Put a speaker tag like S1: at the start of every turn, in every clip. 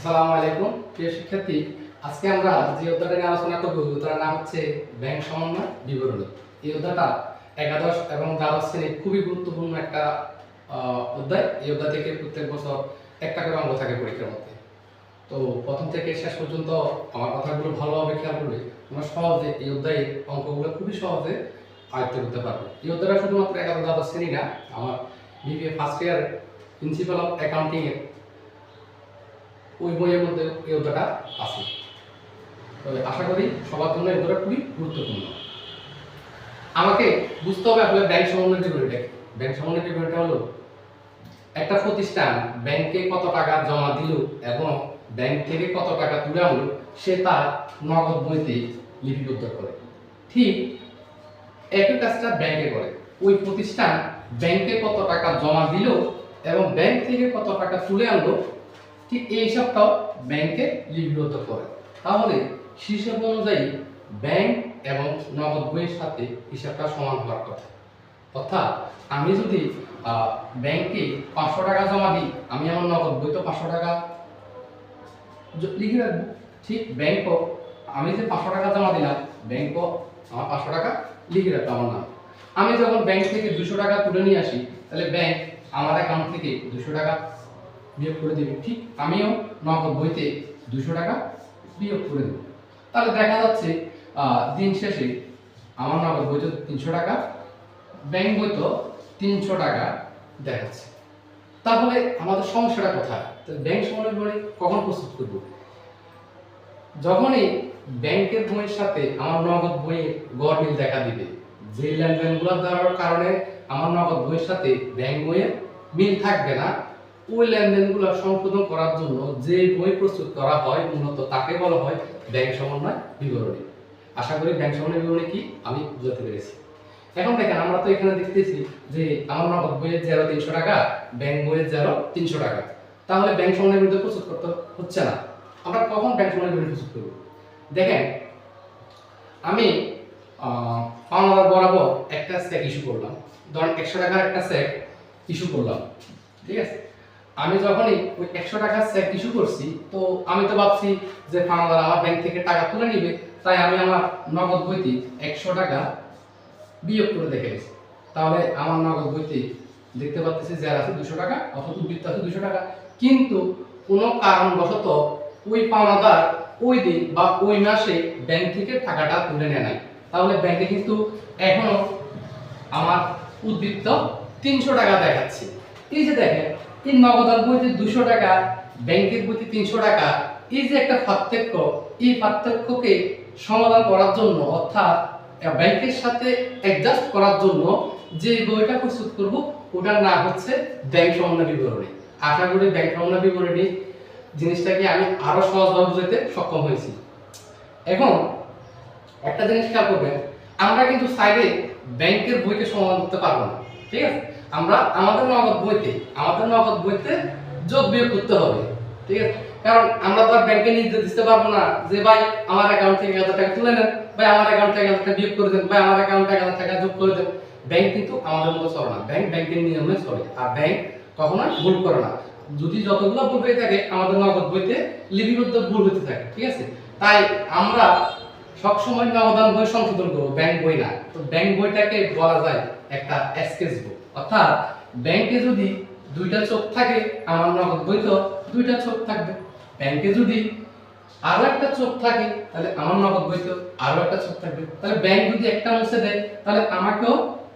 S1: আসসালামু আলাইকুম। প্রিয় শিক্ষার্থী, আজকে আমরা যে অধ্যায়টা নিয়ে আলোচনা করব অধ্যায়টার নাম হচ্ছে ব্যাংক সমন্বয় বিবরণী। এই অধ্যায়টা একাদশ এবং দ্বাদশ শ্রেণির খুবই গুরুত্বপূর্ণ একটা অধ্যায়। এই অধ্যায় থেকে প্রত্যেক বছর একটা করে অঙ্ক থাকে পরীক্ষার মধ্যে। তো প্রথম থেকে শেষ পর্যন্ত আমার কথাগুলো ভালোভাবে খেয়াল করলে তোমরা সহজে এই অধ্যায়ের অঙ্কগুলো খুবই সহজে আয়ত্ত করতে পারবে। এই অধ্যায়টা শুধুমাত্র একাদশ দ্বাদশ শ্রেণি না, আমার BBA first year principle of accounting এর ওই বইয়ের মধ্যে এই অধ্যায়টা আছে। তবে আশা করি সবার জন্য এই খুবই গুরুত্বপূর্ণ। আমাকে বুঝতে হবে আসলে ব্যাংক সমন্বয় কি। ব্যাংক সমন্বয় বিবরণীটা হলো, একটা প্রতিষ্ঠান ব্যাংকে কত টাকা জমা দিল এবং ব্যাংক থেকে কত টাকা তুলে আনলো, সে তার নগদ বইতে লিপিবদ্ধ করে। ঠিক একই কাজটা ব্যাংকে করে। ওই প্রতিষ্ঠান ব্যাংকে কত টাকা জমা দিল এবং ব্যাংক থেকে কত টাকা তুলে আনলো ঠিক এই হিসাবটাও ব্যাংকে লিপিবদ্ধ করে? তাহলে হিসাব অনুযায়ী ব্যাংক এবং নগদ বইয়ের সাথে হিসাবটা সমান হওয়ার কথা। অর্থাৎ আমি যদি ব্যাংকে পাঁচশো টাকা জমা দিই, আমি আমার নগদ বই তো পাঁচশো টাকা লিখে রাখব। ঠিক ব্যাংকও, আমি যে পাঁচশো টাকা জমা দিলাম, ব্যাংকও আমার পাঁচশো টাকা লিখে রাখব আমার নাম। আমি যখন ব্যাংক থেকে দুশো টাকা তুলে নিয়ে আসি, তাহলে ব্যাংক আমার অ্যাকাউন্ট থেকে দুশো টাকা বিয়োগ করে দেবে। ঠিক আমিও নগদ বইতে দুশো টাকা বিয়োগ করে দেবো। তাহলে দেখা যাচ্ছে দিন শেষে আমার নগদ বইতে তিনশো টাকা, ব্যাংক বই তো তিনশো টাকা দেখাচ্ছে। তাহলে আমাদের সমস্যাটা কোথায়? তাহলে ব্যাংক সমন্বয় বই কখন প্রস্তুত করব? যখনই ব্যাংকের বইয়ের সাথে আমার নগদ বইয়ের গড় মিল দেখা দিবে, যে লেনদেনগুলো দেওয়ার কারণে আমার নগদ বইয়ের সাথে ব্যাংক বইয়ের মিল থাকবে না ওই লেনদেনগুলো সংশোধন করার জন্য যে বই প্রস্তুত করা হয়, মূলত তাকে বলা হয় ব্যাংক সমন্বয় বিবরণী। আশা করি ব্যাংক সমন্বয় বিবরণী কি? আমি বুঝাতে পেরেছি। এখন দেখেন, আমরা তো এখানে দেখতেছি যে আমার বইয়ের জেরো তিনশো টাকা, ব্যাংক বইয়ের জেরো তিনশো টাকা। তাহলে ব্যাংক সমন্বয় বিরুদ্ধে প্রস্তুত করতে হচ্ছে না। আমরা কখন ব্যাংক সমন্বয় বিরুদ্ধে প্রস্তুত করব? দেখেন, আমি পাওনাদার বরাবর একটা চেক ইস্যু করলাম। ধরেন একশো টাকার একটা চেক ইস্যু করলাম। ঠিক আছে? আমি যখনই ওই একশো টাকার চেক ইস্যু করছি, তো আমি তো ভাবছি যে পাওনাদার আমার ব্যাংক থেকে টাকা তুলে নিবে, তাই আমি আমার নগদ বইতে একশো টাকা বিয়োগ করে দেখে গেছি তাহলে আমার নগদ বইতে দেখতে পাচ্ছি যে আছে দুশো টাকা অথবা উদ্বৃত্ত আছে দুশো টাকা। কিন্তু কোনো কারণবশত ওই পাওনাদার ওই দিন বা ওই মাসে ব্যাংক থেকে টাকাটা তুলে নেয় নাই। তাহলে ব্যাংকে কিন্তু এখনও আমার উদ্বৃত্ত তিনশো টাকা দেখাচ্ছে। এই যে দেখেন এই নগদান বইতে দুশো টাকা, ব্যাংকের বইতে তিনশো টাকা। এই যে একটা পার্থক্য, এই পার্থক্যকে সমাধান করার জন্য, অর্থাৎ ব্যাংকের সাথে অ্যাডজাস্ট করার জন্য যে বইটা প্রস্তুত করব, ওটার নাম হচ্ছে ব্যাংক সমন্বয় বিবরণী। আশা করি ব্যাংক সমন্বয় বিবরণী জিনিসটাকে আমি আরও সহজভাবে বুঝাতে সক্ষম হয়েছি। এখন একটা জিনিস খেয়াল করবেন, আমরা কিন্তু সাইডে ব্যাংকের বইকে সমাধান করতে পারব না, ঠিক আছে? আমরা আমাদের নগদ বইতে, আমাদের নগদ বইতে যোগ বিয়োগ করতে হবে, ঠিক আছে? কারণ আমরা তো আর ব্যাংকে নির্দেশ দিতে পারব না যে, ভাই, আমার অ্যাকাউন্ট থেকে হাজার টাকা তুলে নেন, ভাই, আমার অ্যাকাউন্ট থেকে হাজার টাকা বিয়োগ করে দেন, ভাই, আমার অ্যাকাউন্টে হাজার টাকা যোগ করে দেন। ব্যাংক কিন্তু আমাদের মতো চলে না ব্যাংক ব্যাংকের নিয়মে চলে, আর ব্যাংক কখনোই ভুল করে না। যদি যতগুলো ভুল হয়ে থাকে, আমাদের নগদ বইতে লিপিবদ্ধ ভুল হতে থাকে, ঠিক আছে? তাই আমরা সবসময় নগদান বই সংশোধন করব ব্যাংক বই না। তো ব্যাংক বইটাকে বলা যায় একটা স্কেচ বুক অর্থাৎ ব্যাংকে যদি দুইটা চোখ থাকে, আমার নগদ বই তো দুইটা চোখ থাকবে। ব্যাংকে যদি আরও একটা চোখ থাকে, তাহলে আমার নগদ তো আরও একটা চোখ থাকবে। তাহলে ব্যাংক যদি একটা মুছে দেয়, তাহলে আমাকেও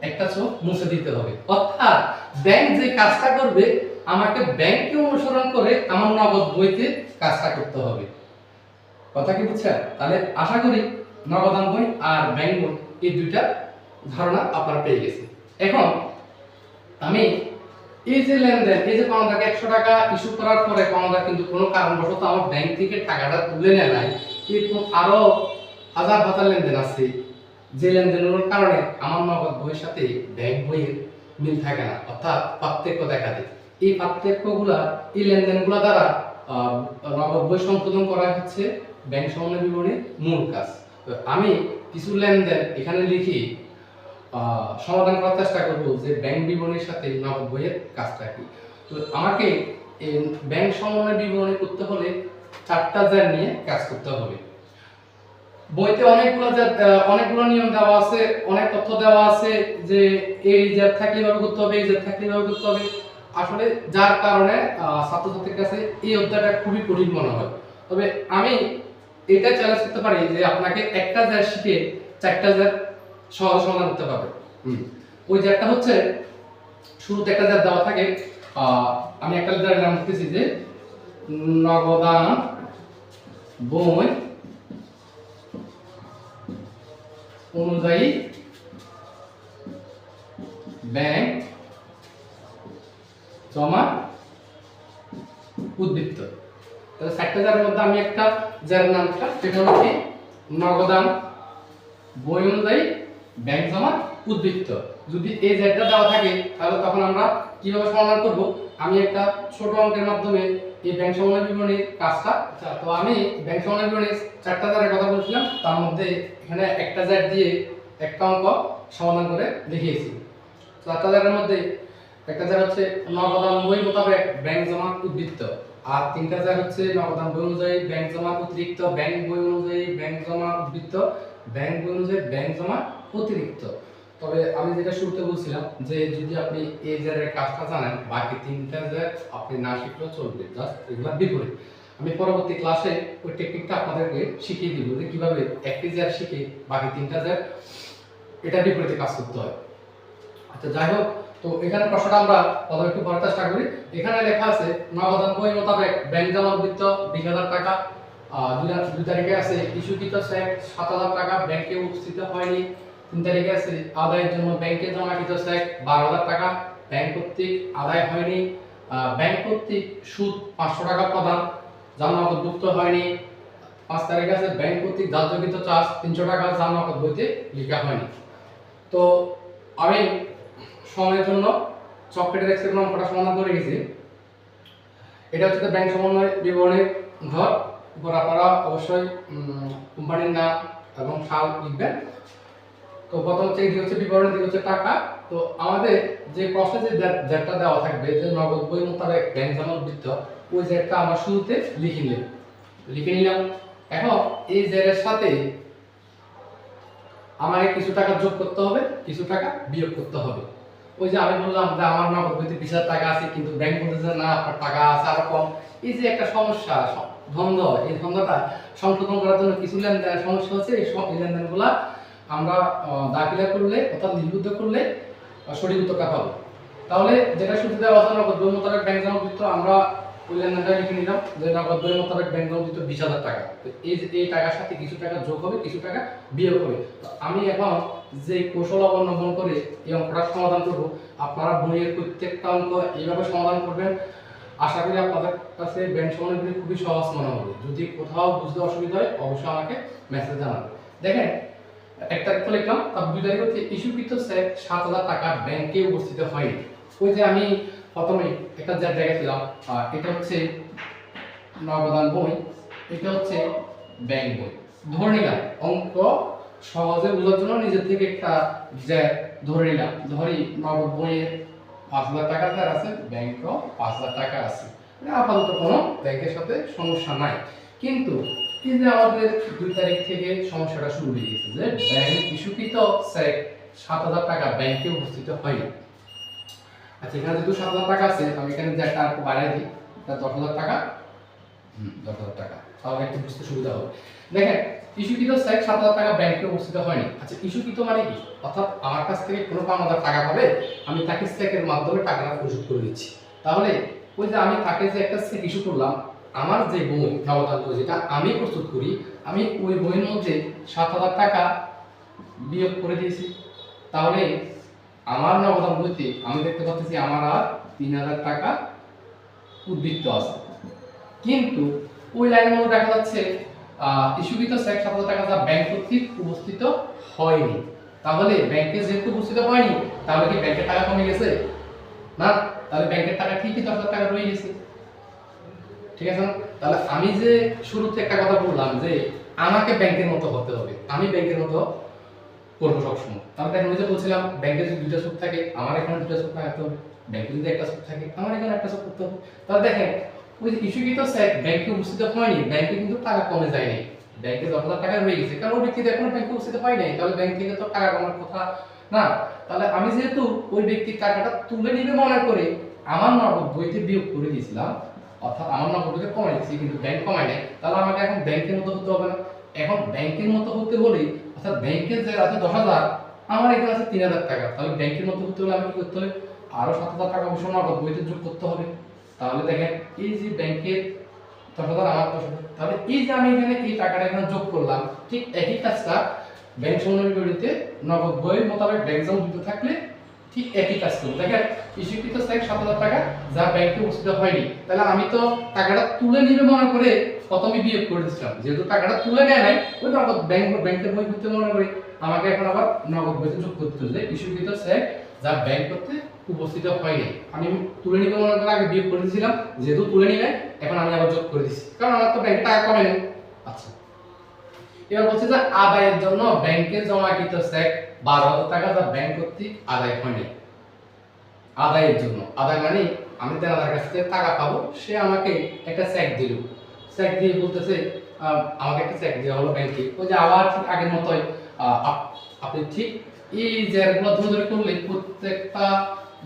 S1: একটা চোখ মুছে দিতে হবে। অর্থাৎ ব্যাংক যে কাজটা করবে, আমাকে ব্যাংককে অনুসরণ করে আমার নগদ বইতে কাজটা করতে হবে। কথা কি বুঝছেন? তাহলে আশা করি নগদান বই আর ব্যাংক বই এই দুইটা ধারণা আপনারা পেয়ে গেছেন। এখন আমি এই যে লেনদেন, এই যে পাওনাদারকে একশো টাকা ইস্যু করার পরে পাওনাদার কিন্তু কোনো কারণবশত আমার ব্যাংক থেকে টাকাটা তুলে নেয় নাই। এরকম আরও হাজার হাজার লেনদেন আছে। যে লেনদেনগুলোর কারণে আমার নগদ বইয়ের সাথে ব্যাংক বইয়ের মিল থাকে না, অর্থাৎ পার্থক্য দেখা দেয়। এই পার্থক্যগুলা, এই লেনদেনগুলো দ্বারা নগদ বই সংশোধন করা হচ্ছে ব্যাংক সমন্বয় বিবরণীর মূল কাজ। আমি কিছু লেনদেন এখানে লিখি। সমাধান করার চেষ্টা করব যে ব্যাংক বিবরণীর সাথে নগদ বইয়ের কাজটা কি। তো আমাকে ব্যাংক সমন্বয় বিবরণী করতে হলে চারটা জ্যার নিয়ে কাজ করতে হবে। বইতে অনেকগুলো অনেকগুলো নিয়ম দেওয়া আছে, অনেক তথ্য দেওয়া আছে যে এই জ্যার থাকলে এভাবে করতে হবে, এই জ্যার থাকলে এভাবে করতে হবে। আসলে যার কারণে ছাত্রছাত্রীর কাছে এই অধ্যায়টা খুবই কঠিন মনে হয়। তবে আমি এটা চ্যালেঞ্জ করতে পারি যে আপনাকে একটা জ্যার শিখে চারটা জ্যার সহজ সমাধান করতে পারবে। ওই জ্যারটা হচ্ছে শুরুতে একটা জ্যার দেওয়া থাকে আহ, আমি একটা জ্যারের নাম লিখতেছি যে নগদান বই অনুযায়ী ব্যাংক জমা উদ্বৃত্ত তাহলে চারটা জারের মধ্যে আমি একটা যার নামটা সেটা কি নগদান বই অনুযায়ী ব্যাংক জমা উদ্বৃত্ত। যদি এই জারটা দেওয়া থাকে, তাহলে তখন আমরা কীভাবে সমাধান করব? আমি একটা ছোট অঙ্কের মাধ্যমে এই ব্যাংক সমন্বয় বিবরণীর কাজটা আচ্ছা তো আমি ব্যাংক সমন্বয় বিবরণীর চারটা জারের কথা বলছিলাম, তার মধ্যে এখানে একটা জার দিয়ে একটা অঙ্ক সমাধান করে দেখিয়েছি। চারটা জারের মধ্যে একটা জার হচ্ছে নগদান বই মোতাবেক ব্যাংক জমা উদ্বৃত্ত, আর তিনটা জার হচ্ছে নগদান বই অনুযায়ী ব্যাংক জমা অতিরিক্ত ব্যাংক বই অনুযায়ী ব্যাংক জমা উদ্বৃত্ত ব্যাংক বই অনুযায়ী ব্যাংক জমা অতিরিক্ত। তবে আমি যেটা শুরুতে বলছিলাম যে যদি আপনি এই জারের কাজটা জানেন, বাকি তিনটা জার আপনি না শিখলেও চলবে জাস্ট এগুলো বিপরীত। আমি পরবর্তী ক্লাসে ওই টেকনিকটা আপনাদেরকে শিখিয়ে দিব যে কীভাবে একটি জার শিখে বাকি তিনটা জার এটা বিপরীতে কাজ করতে হয়। আচ্ছা যাই হোক, তো এখানে প্রশ্নটা আমরা প্রথমে একটু পড়ার চেষ্টা করি। এখানে লেখা আছে নগদান মোতাবেক ব্যাংক জমা বৃত্ত বিশ হাজার টাকা। দুই তারিখে আছে, ইস্যুকৃত চেক সাত হাজার টাকা ব্যাংকে উপস্থিত হয়নি। তিন তারিখে আছে, আদায়ের জন্য ব্যাংকে জমাকৃত চেক বারো হাজার টাকা। ব্যাংক কর্তৃক আদায় হয়নি। ব্যাংক কর্তৃক সুদ পাঁচশো টাকা প্রদান যা নগদভুক্ত হয়নি। পাঁচ তারিখে আছে, ব্যাংক কর্তৃক দাহ্যকৃত চার্জ তিনশো টাকা যা নগদ বইতে লেখা হয়নি। তো আমি সময়ের জন্য চকলেটের এক্সের অঙ্কটা সমাধান করে গেছি এটা হচ্ছে ব্যাংক সমন্বয় বিবরণীর ঘর। উপর আপনারা অবশ্যই কোম্পানির নাম এবং সাল লিখবেন। তো প্রথম হচ্ছে, এটি হচ্ছে বিবরণ, এটি হচ্ছে টাকা। তো আমাদের যে প্রশ্নে যে জেটটা দেওয়া থাকবে, যে নগদ বই মোতাবেক ব্যাংক জমা বৃত্ত, ওই জেটটা আমরা শুরুতে লিখে নিলাম। লিখে নিলাম। এখন এই জেরের সাথে আমাকে কিছু টাকা যোগ করতে হবে, কিছু টাকা বিয়োগ করতে হবে। ওই যে আমি বললাম যে আমার নগদ বইতে বিশ টাকা আছে, কিন্তু ব্যাংক বলতেছে না, আপনার টাকা আছে আরও কম। এই যে একটা সমস্যা দ্বন্দ্ব এই দ্বন্দ্বটা সংশোধন করার জন্য কিছু লেনদেনের সমস্যা হচ্ছে এই লেনদেনগুলা আমরা দাখিলা করলে, অর্থাৎ লিপিবদ্ধ করলে সঠিক উত্তরটা পাবো? তাহলে যেটা শুরুতে দেওয়া আছে, নগদ মোতাবেক ব্যাংক জমাকৃত আমরা ওই লেনদেনটা লিখে নিলাম যে নগদ বই মোতাবেক ব্যাংক জমাকৃত বিশ হাজার টাকা। তো এই এই টাকার সাথে কিছু টাকা যোগ হবে, কিছু টাকা বিয়োগ হবে। তো আমি এখন যে কৌশল অবলম্বন করে এই অঙ্কটা সমাধান করব, আপনারা বইয়ের প্রত্যেকটা অঙ্ক এইভাবে সমাধান করবেন। আশা করি আপনাদের কাছে ব্যাংক সমাধানগুলি খুবই সহজ মনে হবে। যদি কোথাও বুঝতে অসুবিধা হয়, অবশ্যই আমাকে মেসেজ জানাবেন। দেখেন এক তারিখ লিখলাম তার দুই তারিখ হচ্ছে ইস্যুকৃত চেক সাত হাজার টাকা ব্যাংকে উপস্থিত হয়নি ওই যে আমি প্রথমে একটা যা দেখেছিলাম আহ, এটা হচ্ছে নবদান বই এটা হচ্ছে ব্যাংক বই। ধরে নিলাম অঙ্ক সহজে বোঝার জন্য নিজের থেকে একটা ধরে নিলাম। ধরি নগদ বইয়ের পাঁচ হাজার টাকা যার আছে ব্যাংকও পাঁচ হাজার টাকা আছে। মানে আপাতত কোনো ব্যাংকের সাথে সমস্যা নাই। কিন্তু যে আমাদের দুই তারিখ থেকে সমস্যাটা শুরু হয়ে গেছে যে ব্যাংক ইস্যুকৃত চেক সাত হাজার টাকা ব্যাংকে উপস্থিত হয়নি আচ্ছা এখানে যেহেতু সাত হাজার টাকা আছে, আমি এখানে যে একটা আর বাড়াই দিই তা দশ হাজার টাকা। দশ হাজার টাকা। তাহলে একটু বুঝতে সুবিধা হবে। দেখেন, ইস্যুকৃত চেক সাত হাজার টাকা ব্যাংকে উপস্থিত হয়নি আচ্ছা ইস্যুকৃত মানে কি? অর্থাৎ আমার কাছ থেকে কোনো হাজার টাকা পাবে, আমি তাকে চেকের মাধ্যমে টাকাটা পরিশোধ করে দিচ্ছি। তাহলে, ওই যে আমি তাকে যে একটা চেক ইস্যু করলাম আমার যে বই নবদান বই যেটা আমি প্রস্তুত করি, আমি ওই বইয়ের মধ্যে সাত হাজার টাকা বিয়োগ করে দিয়েছি। তাহলে আমার নবদান বইতে আমি দেখতে পাচ্ছি আমার আর তিন হাজার টাকা উদ্বৃত্ত আছে। কিন্তু ওই লাইনের মধ্যে দেখা যাচ্ছে ইস্যুকৃত সাত হাজার টাকা যা ব্যাংক কর্তৃক উপস্থিত হয়নি। তাহলে ব্যাংকে যেহেতু উপস্থিত হয়নি, তাহলে কি ব্যাংকের টাকা কমে গেছে? না, তাহলে ব্যাংকের টাকা ঠিকই দশ হাজার টাকা রয়ে গেছে। ঠিক আছে? তাহলে আমি যে শুরুতে একটা কথা বললাম যে আমাকে ব্যাংকের মতো হতে হবে, আমি ব্যাংকের মতো করব সবসময়। তাহলে দেখেন যে বলছিলাম, ব্যাংকে যদি দুইটা সুদ থাকে, আমার এখানে দুইটা সুদ থাকতে হবে। ব্যাংকে যদি একটা সুদ থাকে, আমার এখানে একটা সুদ করতে হবে। তাহলে দেখেন, ওই যে ইস্যুকৃত স্যাক ব্যাংকে উপস্থিত হয়নি, ব্যাংকে কিন্তু টাকা কমে যায়নি ব্যাংকে দশ টাকা রয়ে গেছে, কারণ ওই ব্যক্তি এখনও ব্যাংকে উপস্থিত হয় নাই। তাহলে ব্যাংক থেকে তো টাকা কমার কথা না। তাহলে আমি যেহেতু ওই ব্যক্তির টাকাটা তুলে নিবে মনে করে, আমার নগদ বইতে বিয়োগ করে দিয়েছিলাম অর্থাৎ আমার বইতে কমাই দিয়েছি কিন্তু ব্যাংক কমায় নাই, তাহলে আমাকে এখন ব্যাংকের মতো হতে হবে না। এখন ব্যাংকের মতো হতে হলে অর্থাৎ ব্যাংকের যে আছে দশ হাজার, আমার এখানে আছে তিন হাজার টাকা। তাহলে ব্যাংকের মতো হতে হলে আমি কি করতে হবে? আরও সাত হাজার টাকা অবশ্য নগদ বইতে যোগ করতে হবে। তাহলে দেখেন, এই যে ব্যাংকের দশ হাজার আমার দশ তাহলে এই যে আমি এখানে এই টাকাটা এখানে যোগ করলাম, ঠিক একই কাজটা ব্যাংক সমন্বয়কারীতে নগদ বই মোতাবেক ব্যাংক জমা দিতে থাকলে ঠিক একই কাজ করব। দেখেন, ইস্যুকৃত স্যাক সাত হাজার টাকা, যা ব্যাংকে উপস্থিত হয়নি। তাহলে আমি তো টাকাটা তুলে নিবে মনে করে প্রথমে বিয়োগ করে দিচ্ছিলাম যেহেতু টাকাটা তুলে নেয় নাই, ওই নগদ ব্যাংক ব্যাংকের বই করতে মনে করি। আমাকে এখন আবার নগদ বইতে যোগ করতে হচ্ছে। ইস্যুকৃত স্যাক যা ব্যাংক করতে উপস্থিত হয়নি। আমি তুলে নিবে মনে করে আগে বিয়োগ করে দিয়েছিলাম। যেহেতু তুলে নিবে, এখন আমি আবার যোগ করে দিচ্ছি। কারণ আমার তো ব্যাংকে টাকা কমে নেই। আচ্ছা। এবার বলছে যে আদায়ের জন্য ব্যাংকে জমাকৃত চেক বারো হাজার টাকা যা ব্যাংক কর্তৃক আদায় হয়নি আদায়ের জন্য। আদায় মানে আমি তেনাদার কাছ থেকে টাকা পাবো, সে আমাকে একটা চেক দিল। চেক দিয়ে বলতেছে আমাকে একটা চেক দেওয়া হলো ব্যাংকে ওই যে আবার ঠিক আগের মতোই আপনি ঠিক এই জায়গাগুলো ধরে ধরে করলে প্রত্যেকটা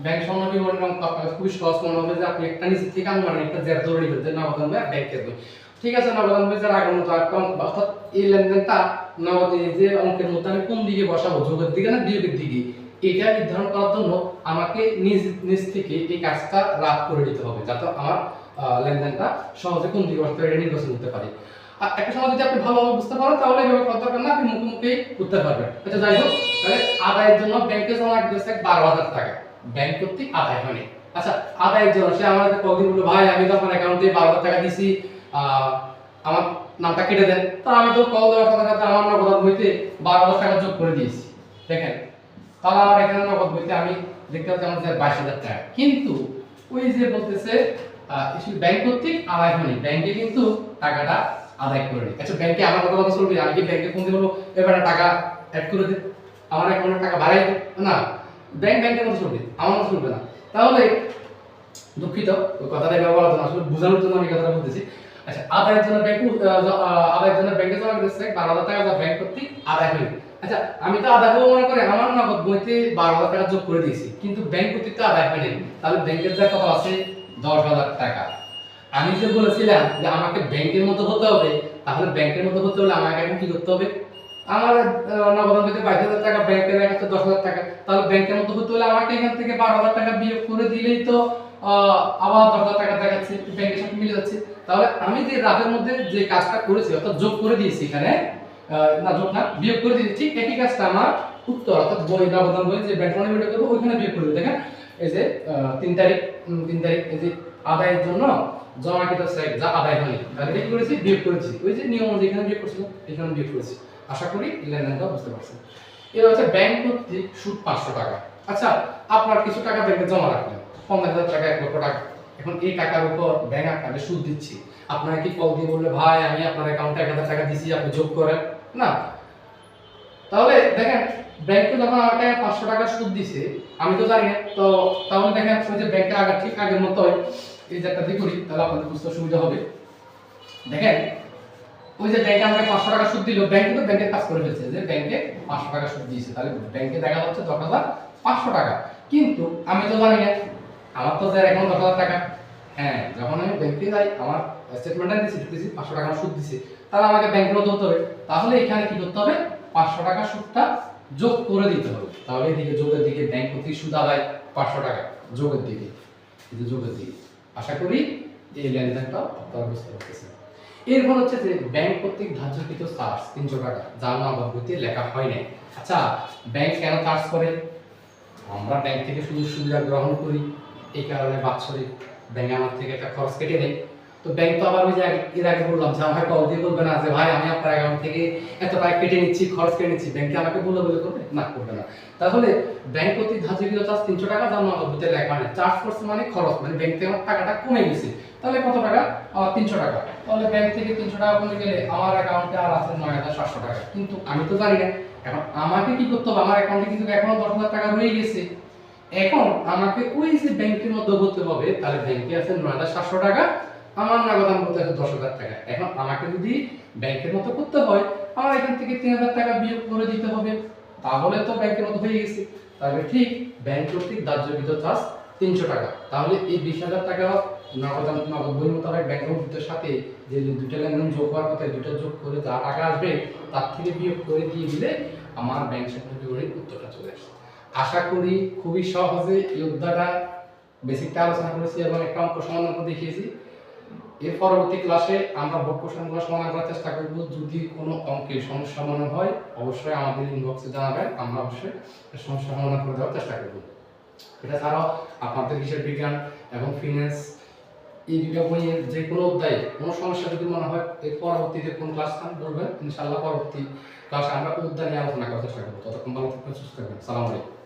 S1: ব্যাংক সমন্বয় বিবরণ আপনার খুবই সহজ মনে হবে যে আপনি একটা নিচে থেকে মানে একটা জের ধরে নেবেন যে হবে ব্যাংকের বই। ঠিক আছে, নগদ বেচার আগের মতো অঙ্ক অর্থাৎ এই লেনদেনটা নগদ যে অঙ্কের মধ্যে আমি কোন দিকে বসাবো? যোগের দিকে না বিয়োগের দিকে? এটা নির্ধারণ করার জন্য আমাকে নিজ নিজ থেকে এই কাজটা রাত করে নিতে হবে, যাতে আমার লেনদেনটা সহজে কোন দিকে বসতে পারে নির্বাচন করতে পারি। আর একটা সময় যদি আপনি ভালোভাবে বুঝতে পারেন, তাহলে এভাবে করতে পারবেন না, আপনি মুখে মুখেই করতে পারবেন। আচ্ছা যাই হোক, তাহলে আদায়ের জন্য ব্যাংকে জমা দিয়েছে বারো হাজার টাকা। ব্যাংক কর্তৃক আদায় হয়নি আচ্ছা আদায়ের জন্য সে আমাদের কদিন বলল, ভাই, আমি তো আপনার অ্যাকাউন্টে বারো হাজার টাকা দিছি। আমার নামটা কেটে দেন। তো আমি তো কল দেওয়ার সাথে সাথে আমার নগদ বইতে বারো হাজার টাকা যোগ করে দিয়েছি। দেখেন, তাহলে আমার এখানে নগদ বইতে আমি দেখতে পাচ্ছি আমার বাইশ হাজার টাকা। কিন্তু ওই যে বলতেছে ব্যাংক কর্তৃক আদায় হয়নি। ব্যাংকে কিন্তু টাকাটা আদায় করে নি। আচ্ছা ব্যাংকে আমার কথা কথা চলবে আমি কি ব্যাংকে ফোন দিয়ে বলব এবারে টাকা অ্যাড করে দিন আমার অ্যাকাউন্টে টাকা বাড়াই না ব্যাংক ব্যাংকের মতো চলবে। আমার মতো চলবে না। তাহলে দুঃখিত, ওই কথাটা ব্যবহার আসলে বোঝানোর জন্য আমি কথাটা বলতেছি। আচ্ছা আচ্ছা আমি যা বলেছিলাম যে আমাকে ব্যাংকের মতো হতে হবে তাহলে ব্যাংকের মতো হতে হলে আমাকে এখন কি করতে হবে? আমার আহ, নগদ বাইশ হাজার টাকা ব্যাংকের দেখাচ্ছে দশ হাজার টাকা। তাহলে ব্যাংকের মতো হতে হলে আমাকে এখান থেকে বারো হাজার টাকা বিয়োগ করে দিলেই তো আবার দশ টাকা দেখাচ্ছে, ব্যাংকের সাথে মিলে যাচ্ছে। তাহলে আমি যে রাতের মধ্যে যে কাজটা করেছি, অর্থাৎ যোগ করে দিয়েছি এখানে না, যোগ না, বিয়োগ করে দিয়েছি, ঠিক একই কাজটা আমার উত্তর, অর্থাৎ বই নগদান বই, যে ব্যাংক মানে করব, ওইখানে বিয়োগ করে দেখেন, এই যে তিন তারিখ তিন তারিখ, এই যে আদায়ের জন্য জমাকৃত চেক যা আদায় হয়নি। তাহলে কি করেছি? বিয়োগ করেছি। ওই যে নিয়ম অনুযায়ী এখানে বিয়োগ করছিলাম, এখানে বিয়োগ করেছি। আশা করি লেনদেনটা বুঝতে পারছেন। এবার হচ্ছে ব্যাংক কর্তৃক সুদ পাঁচশো টাকা। আচ্ছা আপনার কিছু টাকা ব্যাংকে জমা রাখলেন। পঞ্চাশ হাজার টাকা এক লক্ষ টাকা এখন এই টাকার উপর ব্যাংক আপনাকে সুদ দিচ্ছি। আপনারা কি কল দিয়ে বললে ভাই, আমি আপনার অ্যাকাউন্টে এক হাজার টাকা দিচ্ছি আপনি যোগ করেন। না। তাহলে দেখেন ব্যাংকে যখন আমাকে পাঁচশো টাকা সুদ দিছে, আমি তো জানি তো তাহলে দেখেন যে ব্যাংকে আগে, ঠিক আগের মতো এই যে একটা দিয়ে করি তাহলে আপনাদের বুঝতে সুবিধা হবে। দেখেন, ওই যে ব্যাংকে আমাকে পাঁচশো টাকা সুদ দিল ব্যাংকে তো ব্যাংকের কাজ করে ফেলছে যে ব্যাংকে পাঁচশো টাকা সুদ দিয়েছে। তাহলে ব্যাংকে দেখা যাচ্ছে দশ হাজার পাঁচশো টাকা। কিন্তু আমি তো জানি না আমার তো স্যার এখন দশ টাকা। হ্যাঁ যখন আমি ব্যাংকে যাই, আমার স্টেটমেন্টটা দিচ্ছি দিচ্ছি পাঁচশো টাকা সুদ দিছে। তাহলে আমাকে ব্যাংকের মতো হতে হবে। তাহলে এখানে কি করতে হবে? পাঁচশো টাকা সুদটা যোগ করে দিতে হবে। তাহলে এদিকে যোগের দিকে ব্যাংক প্রতি সুদ আদায় পাঁচশো টাকা, যোগের দিকে। কিন্তু যোগের দিকে। আশা করি এই লেনদেনটা আপনারা বুঝতে পারতেছেন। এরপর হচ্ছে যে ব্যাংক কর্তৃক ধার্যকৃত চার্জ তিনশো টাকা, যা আমার বইতে লেখা হয় নাই। আচ্ছা ব্যাংক কেন চার্জ করে? আমরা ব্যাংক থেকে সুযোগ সুবিধা গ্রহণ করি। এই কারণে বাৎসরিক ব্যাংক আমার থেকে একটা খরচ কেটে নেয় তো ব্যাংক তো আবার ওই যে এর আগে বললাম যে আমাকে কল দিয়ে বলবে না যে, ভাই, আমি আপনার অ্যাকাউন্ট থেকে এত টাকা কেটে নিচ্ছি, খরচ কেটে নিচ্ছি। ব্যাংকে আমাকে বলে বলে করবে? না করবে না। তাহলে ব্যাংক প্রতি ধার্য চার্জ তিনশো টাকা ভিতরে এক মানে চার্জ করছে মানে খরচ মানে ব্যাংক থেকে আমার টাকাটা কমে গেছে। তাহলে কত টাকা? তিনশো টাকা। তাহলে ব্যাংক থেকে তিনশো টাকা কমে গেলে আমার অ্যাকাউন্টে আর আছে নয় হাজার সাতশো টাকা। কিন্তু আমি তো জানি না। এখন আমাকে কি করতে হবে? আমার অ্যাকাউন্টে কিন্তু এখনও দশ হাজার টাকা রয়ে গেছে। এখন আমাকে ওই যে ব্যাংকের মধ্যে করতে হবে, তাহলে ব্যাংকে আছে নয় হাজার সাতশো টাকা, আমার নগদ আমি করতে আছে দশ হাজার টাকা। এখন আমাকে যদি ব্যাংকের মতো করতে হয়, আমার এখান থেকে তিন হাজার টাকা বিয়োগ করে দিতে হবে। তাহলে তো ব্যাংকের মতো হয়ে গেছে। তাহলে ঠিক ব্যাংক কর্তৃক দাহ্যকৃত চার্জ তিনশো টাকা। তাহলে এই বিশ হাজার টাকা নগদ নগদ বই মোতাবেক ব্যাংক দুটোর সাথে যে দুটো লেনদেন যোগ হওয়ার কথা দুটো যোগ করে যা টাকা আসবে, তার থেকে বিয়োগ করে দিয়ে দিলে আমার ব্যাংক সম্পর্কে উত্তরটা চলে আসে। আশা করি খুবই সহজে অধ্যায়টা বেসিকটা আলোচনা করেছি এবং একটা অঙ্ক সমাধান করে দেখিয়েছি। এর পরবর্তী ক্লাসে আমরা বোর্ড কোশ্চেনগুলো সমাধান করার চেষ্টা করব। যদি কোনো অঙ্কের সমস্যা মনে হয়, অবশ্যই আমাদের ইনবক্সে জানাবেন। আমরা অবশ্যই সমস্যা সমাধান করে দেওয়ার চেষ্টা করব। এটা ছাড়াও আপনাদের হিসাব বিজ্ঞান এবং ফিনান্স এই দুটো বইয়ের যে কোনো অধ্যায়ে কোনো সমস্যা যদি মনে হয়, এর পরবর্তীতে কোন ক্লাস বলবেন? ইনশাআল্লাহ পরবর্তী ক্লাসে আমরা কোনো অধ্যায় নিয়ে আলোচনা করার চেষ্টা করব। ততক্ষণ ভালো থাকবেন, সুস্থ থাকবেন। সালাম আলাইকুম।